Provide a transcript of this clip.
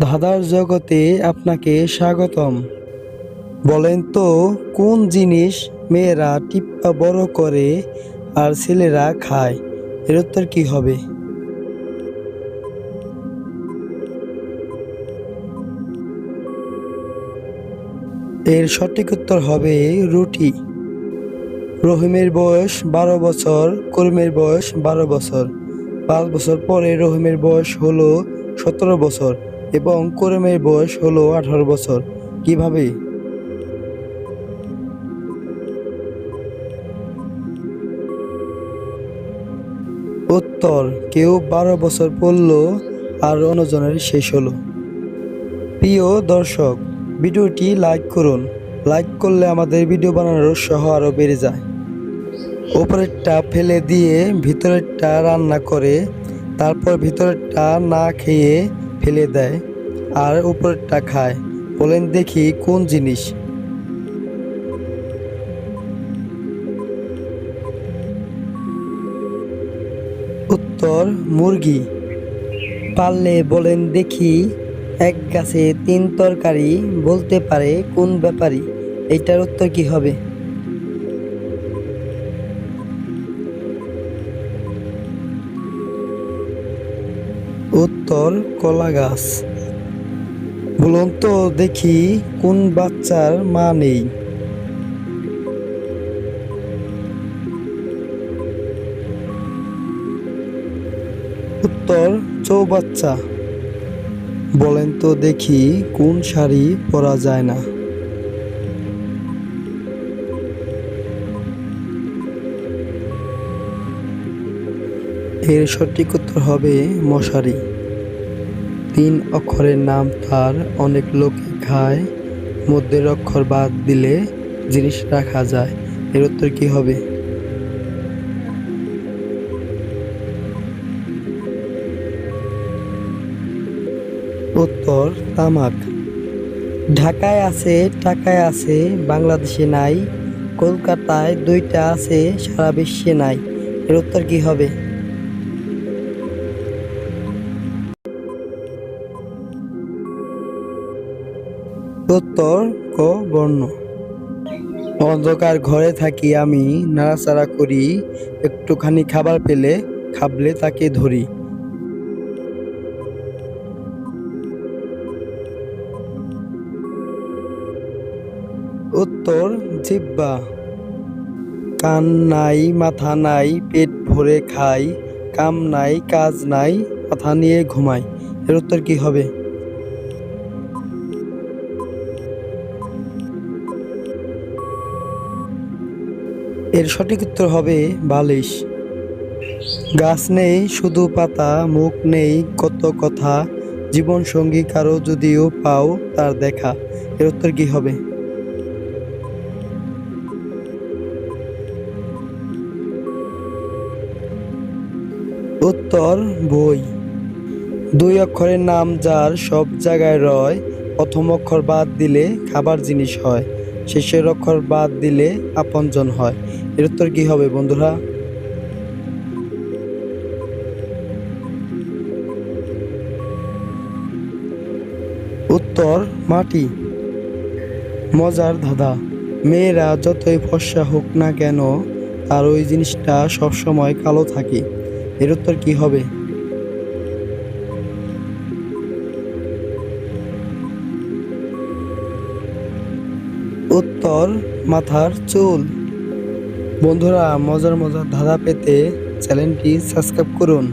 ধাঁধার জগতে আপনাকে স্বাগতম। বলেন তো, কোন জিনিস মেয়েরা টিপ্পা বড় করে আর ছেলেরা খায়? এর উত্তর কি হবে? এর সঠিক উত্তর হবে রুটি। রহিমের বয়স বারো বছর, করিমের বয়স বারো বছর। পাঁচ বছর পরে রহিমের বয়স হলো সতেরো বছর। এবং করিমের বয়স হলো আঠারো বছর। কীভাবে? উত্তর, কেউ বারো বছর পড়ল আর অন্যজনের শেষ হলো। প্রিয় দর্শক, ভিডিওটি লাইক করুন। লাইক করলে আমাদের ভিডিও বানানোর উৎসাহ আরও বেড়ে যায়। উপরেরটা ফেলে দিয়ে ভিতরেরটা রান্না করে, তারপর ভিতরেরটা না খেয়ে ফেলে দেয় আর উপরেরটা খায়। বলেন, দেখি কোন জিনিস? উত্তর, মুরগি। পারলে বলেন, দেখি এক গাছে তিন তরকারি। বলতে পারে, কোন ব্যাপারী? এটার উত্তর কি হবে? উত্তর কলা গাছ। বলুন তো দেখি কোন বাচ্চার মা নেই। উত্তর চৌবাচ্চা। বলেন তো দেখি কোন শাড়ি পরা যায় না। এর সঠিক হবে মশারি। তিন অক্ষরের নাম তার, অনেক লোকে খায়, মধ্যের অক্ষর বাদ দিলে জিনিস রাখা যায়। এর উত্তর কি হবে? উত্তর, তামাক। ঢাকায় আছে টাকায় আছে, বাংলাদেশে নাই, কলকাতায় দুইটা আছে, সারা বিশ্বে নাই। এর উত্তর কি হবে? উত্তর ক বর্ণ অন্ধকার ঘরে থাকি আমি, নাড়াচাড়া করি, একটুখানি খাবার পেলে খাবলে তাকে ধরি। উত্তর জিব্বা কান নাই, মাথা নাই, পেট ভরে খাই, কাম নাই, কাজ নাই, মাথা নিয়ে ঘুমাই। এর উত্তর কি হবে? এর সঠিক উত্তর হবে বালিশ। গাছ নেই, শুধু পাতা, মুখ নেই, কত কথা। জীবন সঙ্গী কারও যদিও পাও তার দেখা। এর উত্তর কি হবে? উত্তর, বই। দুই অক্ষরের নাম যার সব জায়গায় রয়, প্রথম অক্ষর বাদ দিলে খাবার জিনিস হয়, শেষের অক্ষর বাদ দিলে আপনজন হয়। এর উত্তর কি হবে, বন্ধুরা? উত্তর, মাটি। মজার ধাঁধা। মেয়েরা যতই ফর্সা হোক না কেন, তার ওই জিনিসটা সবসময় কালো থাকে। এর উত্তর কি হবে? উত্তর, মাথার চুল। বন্ধুরা মজার মজার ধাঁধা পেতে চ্যানেলটি সাবস্ক্রাইব করুন।